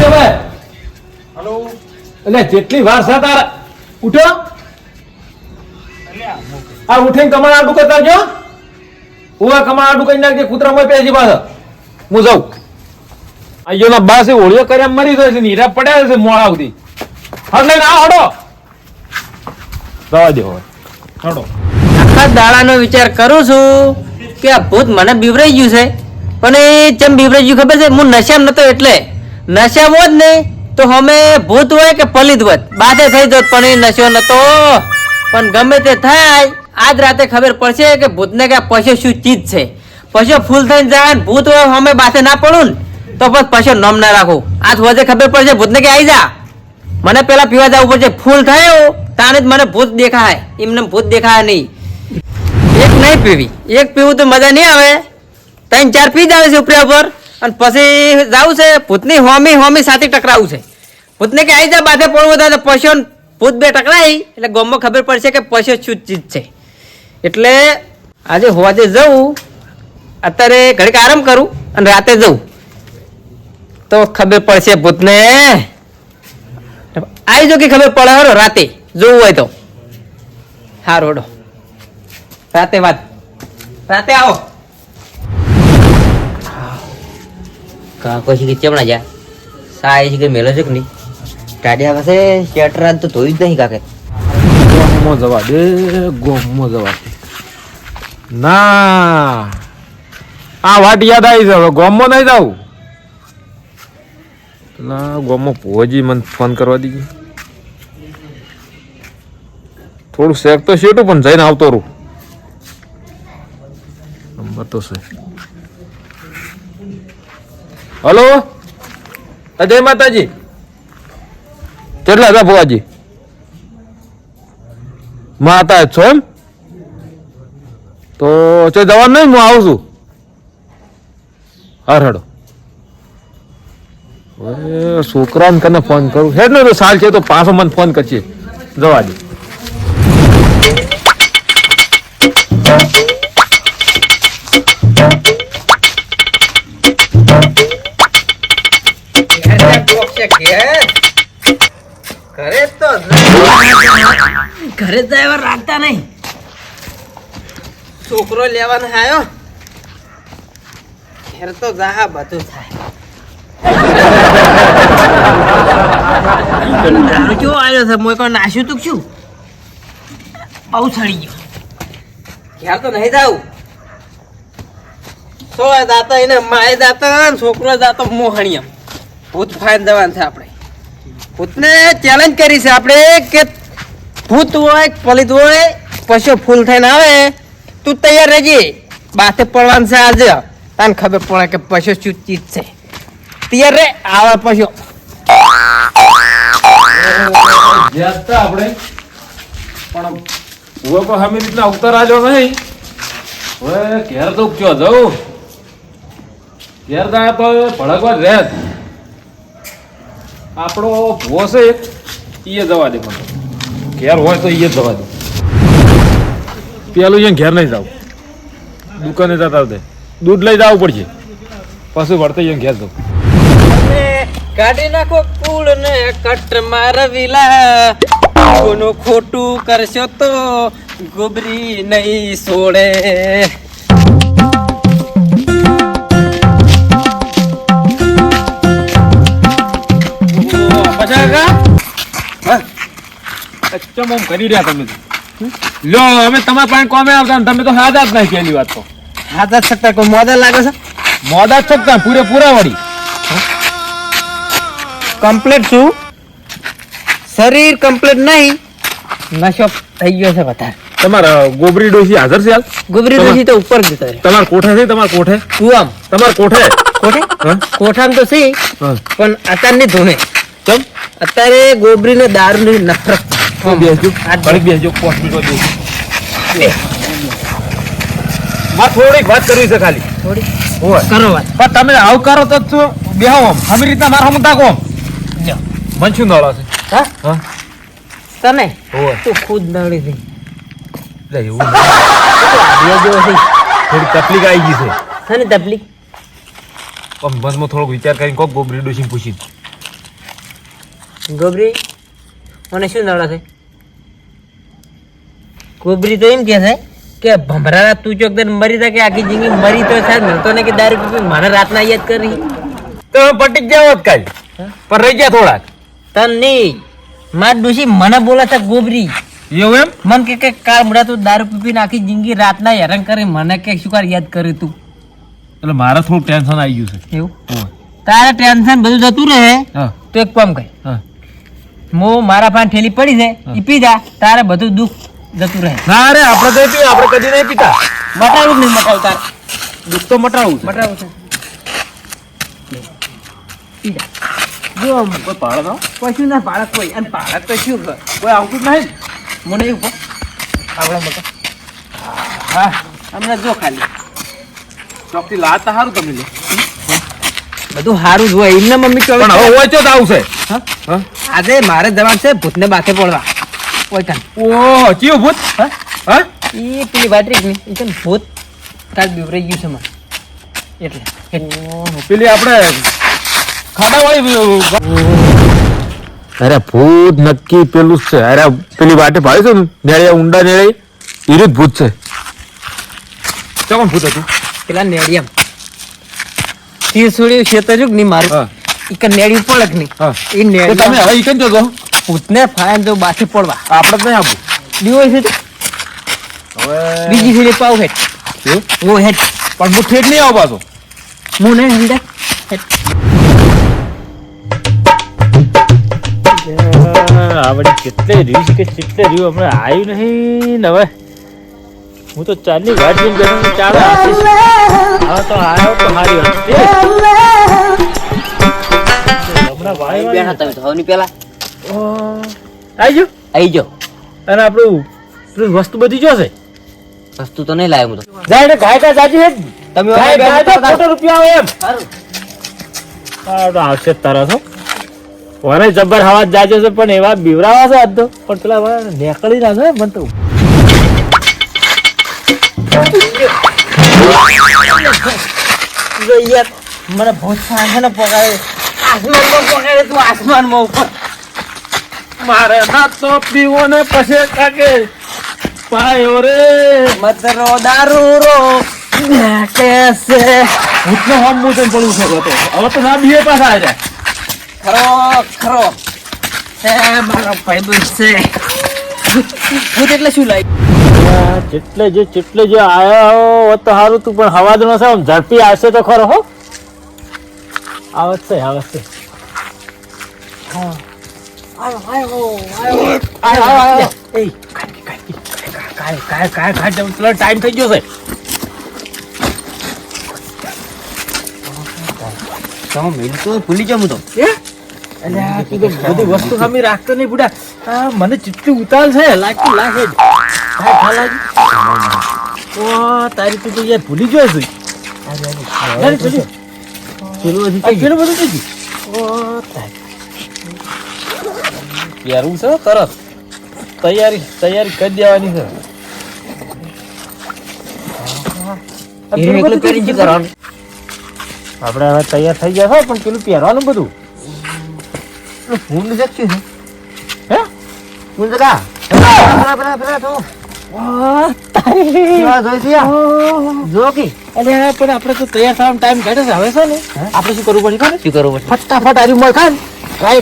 છે હવે? હલો. એટલે જેટલી વાર છે તાર ઉઠો. આ ઉઠીને કમળ આડું કરતા જો ઉવા કમળ આડું કરી નાખજે કૂતરામાં પેજી પાછળ હું જાઉં. આયોના બાસે ઓળિયો કર્યા મરી જાય છે નીરા પડ્યા છે મોળા સુધી. હડ લઈને આ હડો દવા દેવો હડો આખા દાડાનો વિચાર કરું છું કે આ ભૂત મને બીવરાઈ ગયું છે. પણ એ ચમ બીવરાઈ ગયું ખબર છે? હું નશામાં નતો એટલે. નશામાં જ નહીં, તો અમે ભૂત હોય કે પલિત હોય? બાધે થઈ જોત, પણ એ નશો નતો. પણ ગમે તે થાય, આજ રાતે ખબર પડશે કે ભૂતને કે પશુ શું ચીજ છે. પશુ ફૂલ થઈને જાય ભૂત હોય અમે બાથે ના પડું ને, તો બસ પશુ નમ ના રાખું. આજ વધે ખબર પડશે ભૂતને કે આવી જા. મને પેલા પીવા જવું પડશે, ફૂલ થયો તાને જ મને ભૂત દેખાય. એમને ભૂત દેખાય નહીં. એક નહીં પીવી. એક પીવું તો મજા નહીં આવે. ત્રણ ચાર પી જ આવે છે ઉપરા ઉપર. અને પછી જવું છે, ભૂતની હોમી હોમી સાથે ટકરાવું છે. ભૂતને કે આવી જા બાધે પડવું થાય તો પશુ ભૂત બે ટકરાઈ એટલે ગોમમાં ખબર પડશે કે પશુ શું ચીજ છે. એટલે આજે હોવાજે જવું અત્યારે ઘડીક આરામ કરું અને રાતે જવું તો ખબર પડશે ભૂતને. આવી જો કે ખબર પડે હરો રાતે, જોવું હોય તો. હા રોડો રાતે વાત. રાતે આવો. કાકો છે કે ચમણા જા? સાય છે કે મેલો છે કે નહીં? ટાડિયા પાસે શેટરાન તો ધોયું જ નહીં કાકે. ગોમમાં જવા દે ગોમમાં જવા ના. આ વાત યાદ આવી છે, હવે ગોમમાં નહીં જાવું ના ગોમમાં પહોંચી મને ફોન કરવા દીધી થોડું શેક તો શેટું પણ જઈને આવતો રહું. નંબર તો છે. હલો? જય માતાજી. કેટલા હતા ભુવાજી? માતા છો એમ? તો ચો જવાનું નહીં? હું આવું છું. હર હેડો હવે છોકરાને કને ફોન કરું. હેડ ને, તો સાલ છે તો પાછો મને ફોન કરશે જવા દે. ઘરે તો રાખતા નહીં. છોકરો લેવાનો આવ્યો ઘેર તો જા બધું થાય. આવ્યો છે? કોઈ નાશ્યું તું શું? બહુ સડી ગયો. ઘેર તો નહીં જાવું સો દાતા એને માય દાતા છોકરો દાતો મોહણીયમ ભૂત ફાઈન જવાનું છે આપણે. ભૂતને ચેલેન્જ કરી છે આપણે કે ભૂત હોય, પલિત હોય, પશુ ફૂલ થઈને આવે, તું તૈયાર રહેજે. બાથે પડવાનું છે આજે. તને ખબર પડે કે પશુ શું ચીજ છે. તૈયાર રે આવા પશુ. આપણે પણ હવે કોઈ હમી રીતના ઉત્તર આજો નહીં. હવે ઘેર તો ક્યો જવું? ઘેર તો ભડકવા રહે. આપણો ભૂવો છે ઈએ જવા દે મને. ઘેર હોય તો એ જવા દે. પેલું અહીંયા ઘેર નહીં જાવ. દુકાને જતા તે. દૂધ લઈ જવું પડશે. પછી વળતે ઘેર જવું કાઢી નાખો કુળ ને કટ મારવીલા કોનું ખોટું કરશો તો ગોબરી નહીં છોડે ચમ આમ કરી રહ્યા તમે? લો અમે તમારા પાસે કોમે આવતા તમે તો સાદા જ નહીં પહેલી વાત તો. હાથ જ કોઈ મોદા લાગે છે? મોદા જ શકતા પૂરેપૂરા વળી. કમ્પ્લીટ છું શરીર કમ્પ્લીટ નહીં. નશો થઈ ગયો છે વધારે. તમારા ગોબરી ડોસી હાજર છે હાલ ગોબરી ડોસી તો ઉપર જતો છે તમારા કોઠે છે તમાર કોઠે? તું આમ. તમાર કોઠે? કોઠે? કોઠામ તો છે પણ અત્યારની ધોને ચમ. અત્યારે ગોબરીને દારૂની દારૂ ની નફરત બેસજો હાથ ઘડીક બેસજો પોસ્ટ તો બેસજો મારે થોડીક વાત કરવી છે ખાલી. થોડી હોય કરો વાત. પણ તમે આવકારો તો છો બેહો આમ. આવી રીતના મારા હમ તાકો મન શું નળા છે. હા? હા? તને હોય તું ખુદ નળી થઈ એટલે એવું બે જેવો થઈ થોડી તકલીફ આવી ગઈ છે. છે ને તકલીફ? પણ મનમાં થોડોક વિચાર કરીને કોક ગોબરી ડોસી પૂછી ગોબરી? મને શું નડે છે? ગોબરી તો એમ કે છે કે ભમરાના તું ચોક દઈને મરી તા કે આખી જિંદગી મરી તો સાહેબ મળતો ને કે દારૂ પીપી મને રાતના યાદ કરી. તો પટી જાવ કાલ. પર રહી ગયા થોડાક. તન નહીં. માર ડોશી મને બોલા છે ગોબરી. એવું એમ? મન કે કે કાલ મુડા તું દારૂ પીપીને આખી જિંદગી રાતના હેરાન કરી મને કે શું કાર યાદ કરી તું? એટલે મારે થોડું ટેન્શન આવી ગયું છે. એવું? તારે ટેન્શન બધું જતું રહે. તો એક કામ કઈ હા. મારા પાસે ઠેલી પડી છે એ પી જા તારે બધું દુઃખ જતું રહે. ના રે આપણે કઈ પીએ? આપણે કદી નહીં પીતા. મટાડું નહીં મટાડું તાર. દુઃખ તો મટાવું મટાડું છે. જો. આમ કોઈ પાડો તો? કશું ના બાળક કોઈ. અને બાળક તો શું કોઈ આવતું જ નહીં? મને એવું આવડા મોટા. હા. હમણાં જો ખાલી. ચોકથી લાતા સારું તમે લે. બધું સારું જ હોય. એમને મમ્મી ચોવીસ પણ હવે હોય તો જ આવશે. આજે મારે જવાનું છે ભૂતને બાથે પડવા. ઓય કાન ઓહો ચિયો ભૂત? હા? હા? એ પેલી વાટરી ને એ છે ને ભૂત? કાલ બીવરાઈ ગયું છે મને એટલે પેલી આપણે ખાડાવાળી અરે ભૂત નક્કી પેલું છે. અરે પેલી વાટે ભાઈ છે ને નેળિયા ઊંડા નેળે ઈરું ભૂત છે. ચોકન ભૂત હતું? પેલા નેડિયમ તીર છોડ્યું છેતર્યું કે નહીં મારું. હા. ઈ કે નેડિયું પડક નહીં હા. એ તો તમે હવે ઈ કઈ જજો ભૂતને ફાયન તો બાથી પડવા. આપણે જ નહીં આપવું દીવો છે? હવે બીજી ફેરી પાવ હેઠ. એવું? ઓ હેઠ. પણ હું ઠેઠ નહીં આવું પાછો. હું નહીં હંડે હેઠ. આવડી કેટલે રીસ કે કેટલે રહ્યું હમણાં આવ્યું નહીં ને હવે. હું તો ચાલની જોઈને ચાલો. તો આવ્યો તો વાત. હમણાં વાય વાય. બેઠા તમે ધોની પેલા આવી? આવી જાઓ અને આપણું પેલું વસ્તુ બધી જોશે વસ્તુ તો નહીં લાવ્યો હું તો. જાય ગાય કા જાજી હે. તમે ગાય ગાય તો. ખોટો રૂપિયા હોય એમ. સારું. આવશે જ હો વરે જબ્બર હવા જાજો છે પણ એવા બીવરાવા છે આજ તો. પણ પેલા નેકળી ના છે મને તો. જો મને બહુ સાંજે ને પગાડે આસમાનમાં પગાડે તું આસમાનમાં ઉપર. મારે ના તો પીવો ને પછી કાકે? પાયો રે મતરો દારૂ રો કેસે ભૂતનો હમ મુજન પડું છે તો. હવે તો ના બીએ પાછા જાય ખરો ખરો. એ મારો ભાઈબંધ છે. ભૂત એટલે શું લાઈ જેટલે જે જેટલે જે આયો હો તો સારું તું પણ હવા નો છે આમ ઝડપી આવશે તો ખરો હો. કાય કાય કાય કાય ટાઈમ થઈ ગયો છે તમે મેલ તો ભૂલી જાઉં તો અલ્યા બધી વસ્તુ સામે રાખતો નહીં બુડા આ મને ચીટલી ઉતાલ છે લાગતું લાગે કાય ખા ઓ તારી તું તો યાર ભૂલી ગયો છે અરે પેલું બધું થઈ ગયું ઓ તારી પહેરવું છે તરત તૈયારી તૈયારી કરી દેવાની છે આપણે હવે તૈયાર થઈ ગયા છો પણ પેલું પહેરવાનું બધું ફૂલ જ છે હે ભૂલ જગા જો આપણે તો તૈયાર થવાનો ટાઈમ કાઢે છે હવે છે ને આપણે શું કરવું પડશે શું કરવું પડશે ફટાફટ આરી મોય ખાન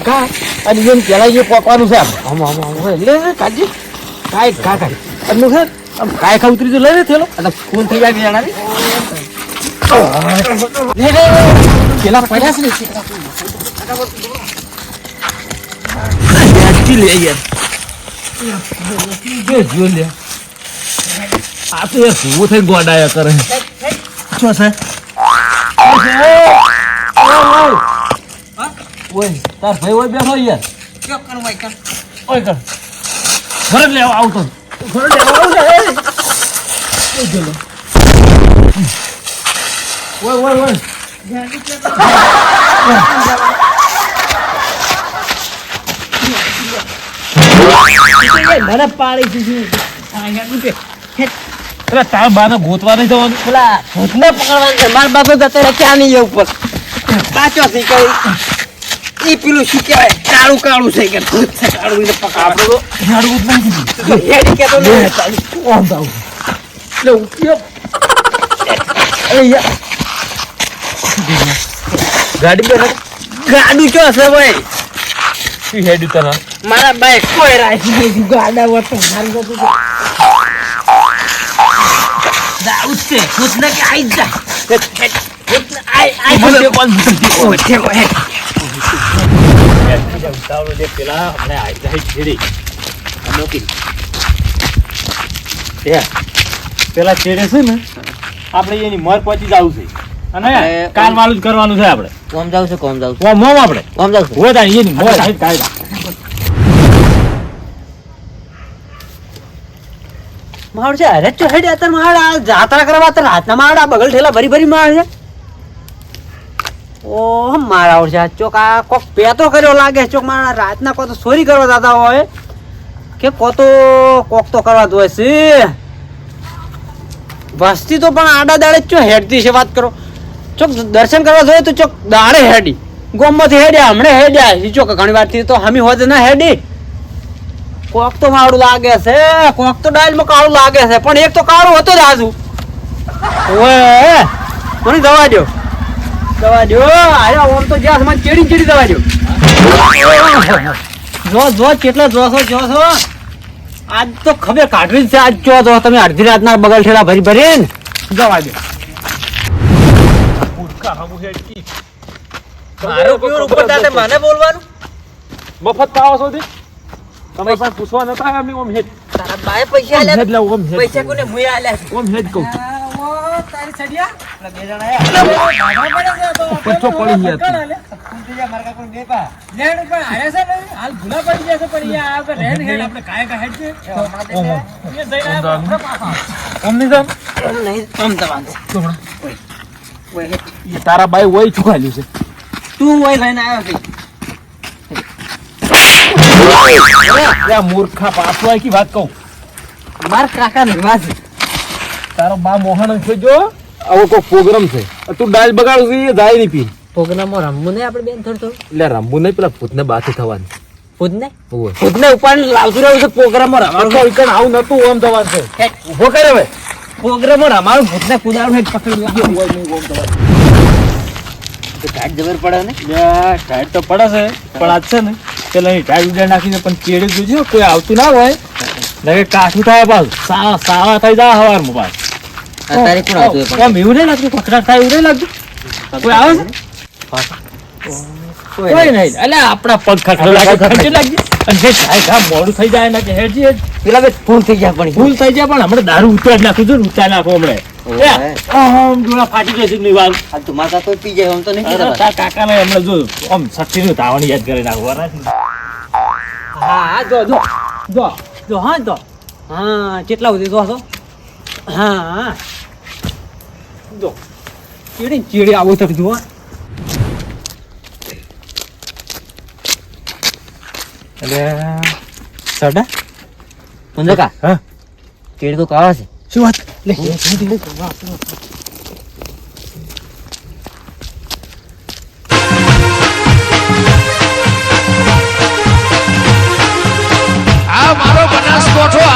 ખા અને જેમ પેલા એ પોકવાનું છે એટલે કાઢી કાંઈ ખા કાઢી અને છે આમ કાંઈ ખા ઉતરી તો લઈ રે થેલો એટલે ખૂન થઈ જાય જણાવી લે લે પેલા પડ્યા છે ને આજથી લે યાર જો જો લે આ તો યાર ભૂવો થઈ ગોડાયા કરે. શું છે ઓય તાર ભાઈ ઓય બેઠો યાર. ક્યો કરું ભાઈ કર ઓય કર ઘરે જ આવતો. ઘરે લેવા આવતો. ઓય ચલો ઓય ઓય ઓય. મને પાડી દીધી. અરે તાર બાને ગોતવા નહીં જવાનું. પેલા ભૂતને પકડવાનું છે. મારા બાપે તો અત્યારે ક્યાં નહીં ઉપર પાછો થી કઈ એ પેલું શું કહેવાય? કાળું કાળું છે કે ભૂત છે કાળું એને પકડવા. હેડી કહેતો નહીં. ગાડી પર ગાડું ચો હશે ભાઈ? શું હેડ્યું તને મારા બાઈક કોઈ રાખ ગાડા મારી જતું તો. દાઉદ ભૂતને કે આઈ જા. આઈ ભૂત. ઓ, ઠેકો. ઉતાવળો જે પેલા હમણાં આઈ જાય છેડી આ નોકરી એ પેલા છેડે છે ને આપણે એની મર પહોંચી જવું છે અને કાલ વાળું જ કરવાનું છે આપણે કોમ જાવ છે કોમ જાવ છે કોમ મોમ આપણે કોમ જાવ છે હોય તાણી એની મર થાય મારું છે અરે ચો હેડ અત્યારે માળ, આ જાત્રા કરવા અત્યારે હાથના માળ, આ બગલ ઠેલા ભરી ભરી માળ છે. ઓહ આવડે છે ચોક, આ કોક પેતો કર્યો લાગે, ચોક મારા રાતના કો તો ચોરી કરવા જતા હોય. કે કો તો કોક તો કરવા દો છે. વસ્તી તો પણ આડા દાડે ચો હેડતી છે, વાત કરો. ચોક દર્શન કરવા જોઈએ તો ચોક દાડે હેડી. ગોમમાંથી હેડ્યા, હમણે હેડ્યા. ચોક ઘણી વારથી તો હમી હોત ના હેડી. કોક તો મારું લાગે છે કોક તો ડાયલમાં કાળું લાગે છે પણ એક તો કાળું હતો જ આજુ. ઓએ મને દવા દ્યો. દવા દ્યો અરે ઓમ તો જ્યાં સમાન ચેડી ચેડી દવા દ્યો. જો જો કેટલા જો છો જો છો. આજ તો ખબર કાઢવી છે આજ જો જો તમે અડધી રાતના બગલ ઠેલા ભરી ભરીને દવા દ્યો. મારો પ્યોર ઉપર દાદા મને બોલવાનું? મફત પાવો છો તે તમે પણ પૂછવા નતા આવ્યા અમે ઓમ હેડ તારા બાએ પૈસા આલ્યા હેડ લાવો ઓમ હેડ પૈસા કોને મુએ આલ્યા? છે ઓમ હેડ કહું તારી સડિયા બે જણા પચ્ચો પડી ગયા તું. ઓમ નહીં જામ એ તારા બાઈ વય ચુકાલ્યું છે. તું હોય લઈને આવ્યો છે. મૂર્ખા પાછો આઈ કી વાત કહું? માર કાકા નિર્વાસ તારો બા મોહન છે જો. આવો કોઈ પ્રોગ્રામ છે. તું ડાલ બગાડું છે જાય નહીં પી. પ્રોગ્રામમાં રમવું નહીં આપણે બેન થોડું એટલે રમવું નહીં પેલા ભૂતને બાથી થવાની. ખુદ ને ઓય. ખુદ ને ઉપાડીને લાવતું રહ્યું છે પ્રોગ્રામમાં રમવાનું આવું નતું ઓમ થવાનું છે. ઊભો કરે હવે. પ્રોગ્રામમાં રમાડું ભૂત ને કુદાડું હેઠ પકડી લાગ્યો કાટ જબર પડે ને? ટાઈટ તો પડે છે પણ આજ છે ને પેલા ટાયર ઉડાડી નાખીને પણ ચેડે જોજો કોઈ આવતું ના હોય. નકે કાઠું થાય બસ. સાવા સાવા થઈ જાય હવારમાં બસ. અત્યારે કોણ આવતું એમ એવું નહીં લાગતું કકડાટ થાય એવું નહીં લાગતું. કોઈ આવે છે? કોઈ નહીં. એટલે આપણા પગ ખખડ લાગે લાગી. અને જે થાય મોડું થઈ જાય ને કે હેડજી પેલા ફૂલ થઈ ગયા પણ. ફૂલ થઈ ગયા પણ હમણાં દારૂ ઉતાર નાખું છું ઉતાર નાખો હમણાં. અરે કેટલા સુધી જો હા જો. ચીડી ચીડી આવું તો જુઓ. એટલે સડા મંજકા? હા. ચીડી તો કાવા છે. શું વાત? લે લે આ મારો બનાસકોઠો